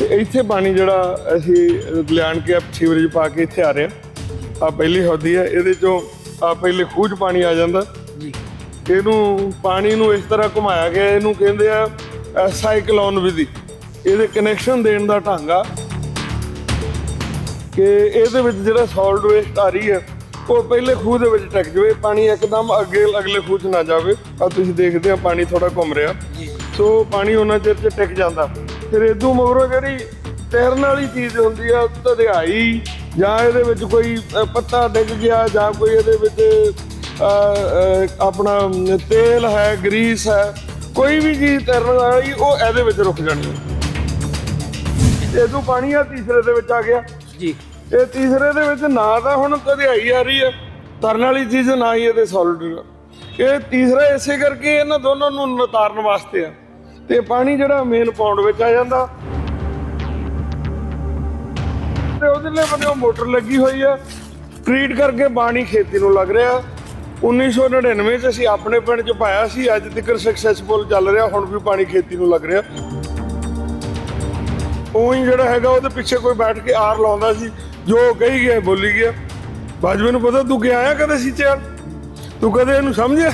ਤੇ ਇੱਥੇ ਪਾਣੀ ਜਿਹੜਾ ਅਸੀਂ ਲਿਆਣ ਕੇ ਸੀਵਰੇਜ ਪਾ ਕੇ ਇੱਥੇ ਆ ਰਿਹਾ ਆ ਪਹਿਲੀ ਹੌਦੀ ਹੈ ਇਹਦੇ ਚੋਂ ਆ ਪਹਿਲੇ ਖੂਹ 'ਚ ਪਾਣੀ ਆ ਜਾਂਦਾ। ਜੀ। ਇਹਨੂੰ ਪਾਣੀ ਨੂੰ ਇਸ ਤਰ੍ਹਾਂ ਘੁਮਾਇਆ ਗਿਆ ਇਹਨੂੰ ਕਹਿੰਦੇ ਆ ਸਾਈਕਲੋਨ ਵਿਧੀ। ਇਹਦੇ ਕਨੈਕਸ਼ਨ ਦੇਣ ਦਾ ਢੰਗ ਆ ਕਿ ਇਹਦੇ ਵਿੱਚ ਜਿਹੜਾ ਸੋਲਡ ਵੇਸਟ ਆ ਰਹੀ ਹੈ ਉਹ ਪਹਿਲੇ ਖੂਹ ਦੇ ਵਿੱਚ ਟਿਕ ਜਾਵੇ ਪਾਣੀ ਇੱਕਦਮ ਅੱਗੇ ਅਗਲੇ ਖੂਹ 'ਚ ਨਾ ਜਾਵੇ। ਆ ਤੁਸੀਂ ਦੇਖਦੇ ਆ ਪਾਣੀ ਥੋੜਾ ਘੁੰਮ ਰਿਹਾ। ਸੋ ਪਾਣੀ ਉਹਨਾਂ ਚਿਰ 'ਚ ਟਿਕ ਜਾਂਦਾ। ਫਿਰ ਇਦੋਂ ਮਗਰੋਂ ਜਿਹੜੀ ਤੈਰਨ ਵਾਲੀ ਚੀਜ਼ ਹੁੰਦੀ ਆ ਧਧਿਆਈ ਜਾਂ ਇਹਦੇ ਵਿੱਚ ਕੋਈ ਪੱਤਾ ਡਿੱਗ ਗਿਆ ਜਾਂ ਕੋਈ ਇਹਦੇ ਵਿੱਚ ਆਪਣਾ ਤੇਲ ਹੈ ਗਰੀਸ ਹੈ ਕੋਈ ਵੀ ਚੀਜ਼ ਤੈਰਨ ਵਾਲੀ ਉਹ ਇਹਦੇ ਵਿੱਚ ਰੁਕ ਜਾਣੀ ਹੈ। ਇਦੋਂ ਪਾਣੀ ਆ ਤੀਸਰੇ ਦੇ ਵਿੱਚ ਆ ਗਿਆ। ਜੀ। ਇਹ ਤੀਸਰੇ ਦੇ ਵਿੱਚ ਨਾ ਤਾਂ ਹੁਣ ਧਰਿਆਈ ਆ ਰਹੀ ਹੈ ਤਰਨ ਵਾਲੀ ਚੀਜ਼ ਨਾ ਹੀ ਇਹਦੇ ਸੋਲਿਡ ਇਹ ਤੀਸਰਾ ਇਸੇ ਕਰਕੇ ਇਹਨਾਂ ਦੋਨਾਂ ਨੂੰ ਨਤਾਰਨ ਵਾਸਤੇ ਆ। ਤੇ ਪਾਣੀ ਜਿਹੜਾ ਮੇਨ ਪੌਂਡ ਵਿੱਚ ਆ ਜਾਂਦਾ। ਤੇ ਉਹਦੇ ਲਈ ਉਹ ਮੋਟਰ ਲੱਗੀ ਹੋਈ ਆ। ਟ੍ਰੀਟ ਕਰਕੇ ਪਾਣੀ ਖੇਤੀ ਨੂੰ ਲੱਗ ਰਿਹਾ। 1999 ਚ ਅਸੀਂ ਆਪਣੇ ਪਿੰਡ ਚ ਪਾਇਆ ਸੀ। ਅੱਜ ਤੱਕ ਸਕਸੈਸਫੁਲ ਚੱਲ ਰਿਹਾ। ਹੁਣ ਵੀ ਪਾਣੀ ਖੇਤੀ ਨੂੰ ਲੱਗ ਰਿਹਾ। ਉਹੀ ਜਿਹੜਾ ਹੈਗਾ, ਉਹਦੇ ਪਿੱਛੇ ਕੋਈ ਬੈਠ ਕੇ ਆਰ ਲਾਉਂਦਾ ਸੀ। ਜੋ ਕਹੀ ਗਿਆ ਬੋਲੀ ਗਿਆ ਬਾਜਵੇ ਨੂੰ ਪਤਾ ਤੂੰ ਕਿ ਆਇਆ ਕਦੇ ਸੀ ਚਾਲ ਤੂੰ ਕਦੇ ਇਹਨੂੰ ਸਮਝਿਆ?